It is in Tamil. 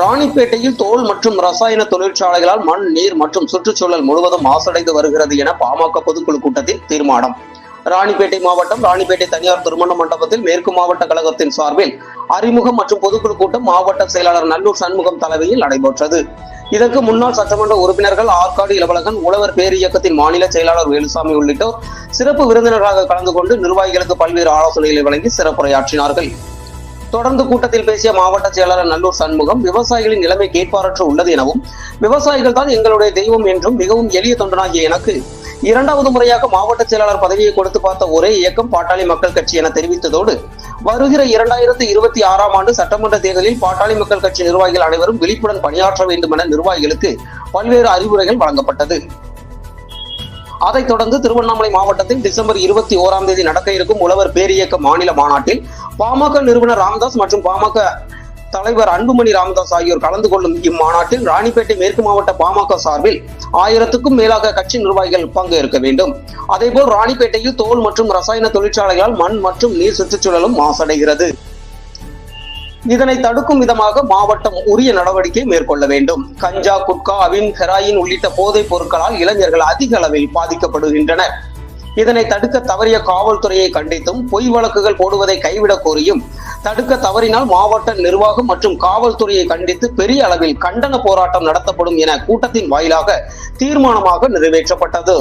ராணிப்பேட்டையில் தோல் மற்றும் ரசாயன தொழிற்சாலைகளால் மண் நீர் மற்றும் சுற்றுச்சூழல் முழுவதும் மாசடைந்து வருகிறது என பாமக பொதுக்குழு கூட்டத்தில் தீர்மானம். ராணிப்பேட்டை மாவட்டம் ராணிப்பேட்டை தனியார் திருமண மண்டபத்தில் மேற்கு மாவட்ட கழகத்தின் சார்பில் அறிமுகம் மற்றும் பொதுக்குழு கூட்டம் மாவட்ட செயலாளர் நல்லூர் சண்முகம் தலைமையில் நடைபெற்றது. இதற்கு முன்னாள் சட்டமன்ற உறுப்பினர்கள் ஆற்காடு இளவலகன் உழவர் பேரியக்கத்தின் மாநில செயலாளர் வேலுசாமி உள்ளிட்டோர் சிறப்பு விருந்தினராக கலந்து கொண்டு நிர்வாகிகளுக்கு பல்வேறு ஆலோசனைகளை வழங்கி சிறப்புரையாற்றினார்கள். தொடர்ந்து கூட்டத்தில் பேசிய மாவட்ட செயலாளர் நல்லூர் சண்முகம் விவசாயிகளின் நிலைமை கேட்பாரற்று உள்ளது எனவும் விவசாயிகள் தான் எங்களுடைய தெய்வம் என்றும் மிகவும் எளிய தொண்டனாகிய எனக்கு இரண்டாவது முறையாக மாவட்ட செயலாளர் பதவியை கொடுத்து பார்த்த ஒரே இயக்கம் பாட்டாளி மக்கள் கட்சி என தெரிவித்ததோடு வருகிற இரண்டாயிரத்தி இருபத்தி ஆறாம் ஆண்டு சட்டமன்ற தேர்தலில் பாட்டாளி மக்கள் கட்சி நிர்வாகிகள் அனைவரும் விழிப்புடன் பணியாற்ற வேண்டும் என நிர்வாகிகளுக்கு பல்வேறு அறிவுரைகள் வழங்கப்பட்டது. அதைத் தொடர்ந்து திருவண்ணாமலை மாவட்டத்தில் டிசம்பர் இருபத்தி ஓராம் தேதி நடக்க இருக்கும் உழவர் பேரியக்க மாநில மாநாட்டில் பாமக நிறுவனர் ராமதாஸ் மற்றும் பாமக தலைவர் அன்புமணி ராமதாஸ் ஆகியோர் கலந்து கொள்ளும் இம்மாநாட்டில் ராணிப்பேட்டை மேற்கு மாவட்ட பாமக சார்பில் ஆயிரத்துக்கும் மேலாக கட்சி நிர்வாகிகள் பங்கேற்க வேண்டும். அதேபோல் ராணிப்பேட்டையில் தோல் மற்றும் ரசாயன தொழிற்சாலைகளால் மண் மற்றும் நீர் சுற்றுச்சூழலும் மாசடைகிறது. இதனை தடுக்கும் விதமாக மாவட்டம் உரிய நடவடிக்கை மேற்கொள்ள வேண்டும். கஞ்சா குட்கா அவின் ஹெராயின் உள்ளிட்ட போதைப் பொருட்களால் இளைஞர்கள் அதிக அளவில் பாதிக்கப்படுகின்றனர். இதனை தடுக்க தவறிய காவல்துறையை கண்டித்தும் பொய் வழக்குகள் போடுவதை கைவிடக் கோரியும் தடுக்க தவறினால் மாவட்ட நிர்வாகம் மற்றும் காவல்துறையை கண்டித்து பெரிய அளவில் கண்டன போராட்டம் நடத்தப்படும் என கூட்டத்தின் வாயிலாக தீர்மானமாக நிறைவேற்றப்பட்டது.